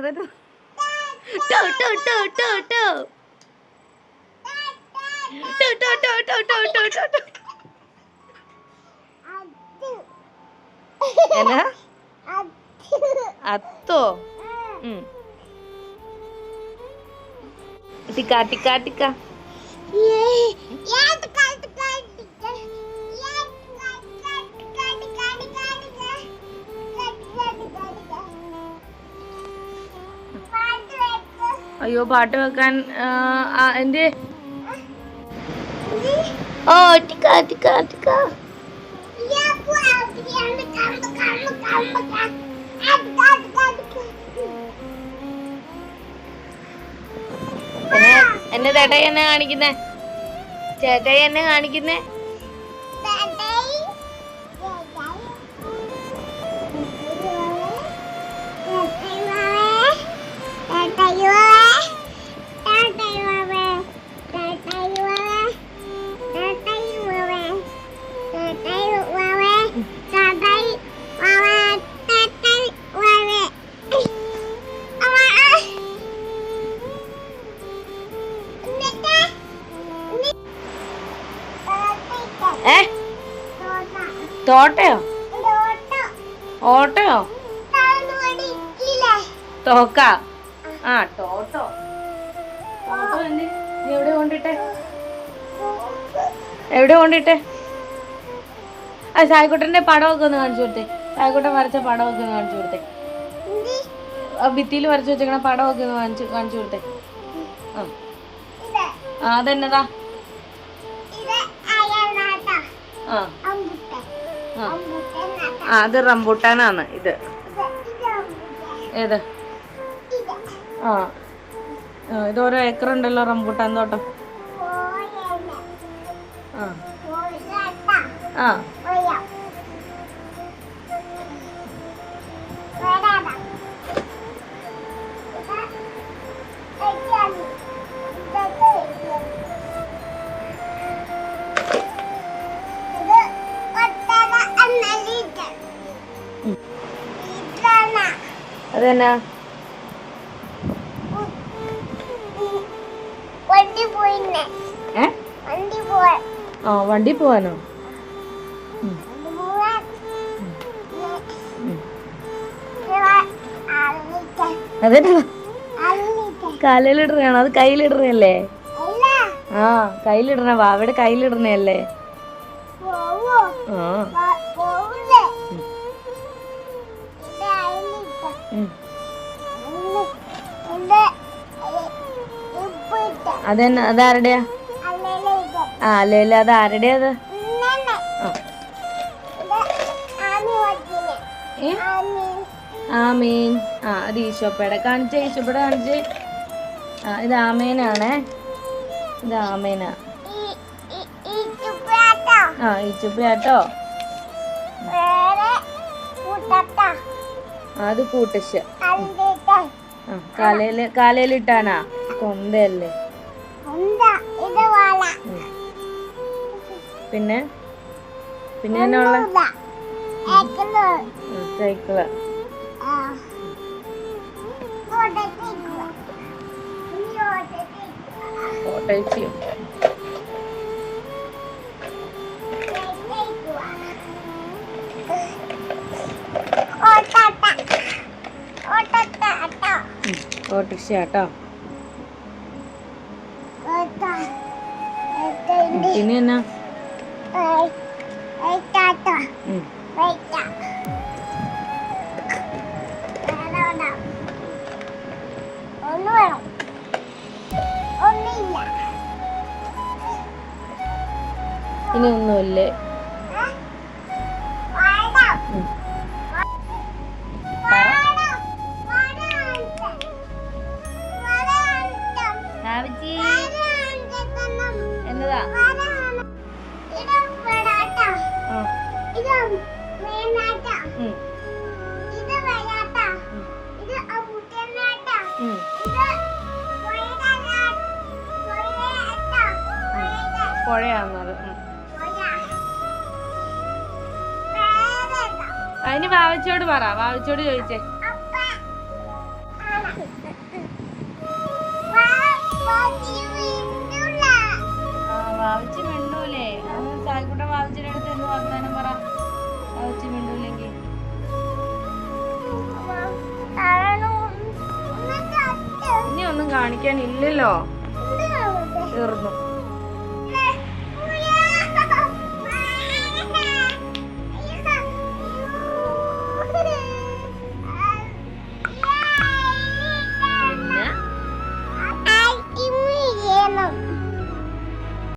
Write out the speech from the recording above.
apa tuh tuh tuh tuh tuh tuh tuh tuh tuh tuh tuh tuh tuh tuh Hmm. Tika, tika, tika. Iya, tikka Yeah. അയ്യോ പാട്ട് വെക്കാൻ എന്റെ ഓ ടിക്ക എന്നെ ചേട്ടായി കാണിക്കുന്നേ? ചേട്ടായി എന്നെ കാണിക്കുന്നേ? ഏ? തോട്ടയോ? ഓട്ടയോ? തോക്ക? ആ ടോട്ടോ എവിടെ കൊണ്ടിട്ടെ? എവിടെ കൊണ്ടിട്ടെ? ആ സായിക്കുട്ടന്റെ പടമൊക്കെ ഒന്ന് കാണിച്ചു കൊടുത്തേ. സായിക്കുട്ടൻ വരച്ച പടമൊക്കെ ഒന്ന് കാണിച്ചു കൊടുത്തേ. ഭിത്തിയിൽ വരച്ചു വെച്ചേക്കണ പടമൊക്കെ ഒന്ന് കാണിച്ചു കാണിച്ചു കൊടുത്തേ. ആ. ആ അതെന്നതാ? അത് റംബൂട്ടാനാണ് ഇത്. ഏത്? ആ, ഇത് ഓരോ ഏക്കർ ഉണ്ടല്ലോ റംബൂട്ടാൻ തോട്ടം. ആ. ആ. ആ വണ്ടി പോവാനോ? അതെന്നാ. കാലിലിടണോ അത് കയ്യിലിടണല്ലേ ആ കയ്യിലിടണ. വാവയുടെ കയ്യിലിടണല്ലേ ആ. അതെന്നെ അതാരുടെയാ? ആ അല്ലേല അത് ആരുടെയാ അത്? ആമീൻ. ആ അത് ഈശോപ്പയുടെ കാണിച്ചേ ഈശോപ്പയുടെ കാണിച്ചേ. ആ ഇത് ആമേനാണേ. ഇത് ആമേനാ. ആ ഈച്ചുപ്പയാട്ടോ അത് കൂട്ടശ കാലയിൽ കാലയിലിട്ടാനാ കൊന്തയല്ലേ. പിന്നെ? പിന്നെ ഉള്ള? സൈക്കിൾ ഓട്ടോയ്ക്കും ഓട്ടോറിക്ഷ കേട്ടോ ഇനി എന്നാ? ഇനി ഒന്നുമില്ലേ. Have. പുഴയാന്നത്. അതിന് വാവച്ചോട് പറ വാവച്ചോട് ചോദിച്ചേ. വാവച്ച് മിണ്ടൂലേ. അടുത്ത് എന്ന് പറ? ഇനി ഒന്നും കാണിക്കാനില്ലല്ലോ തീർന്നു.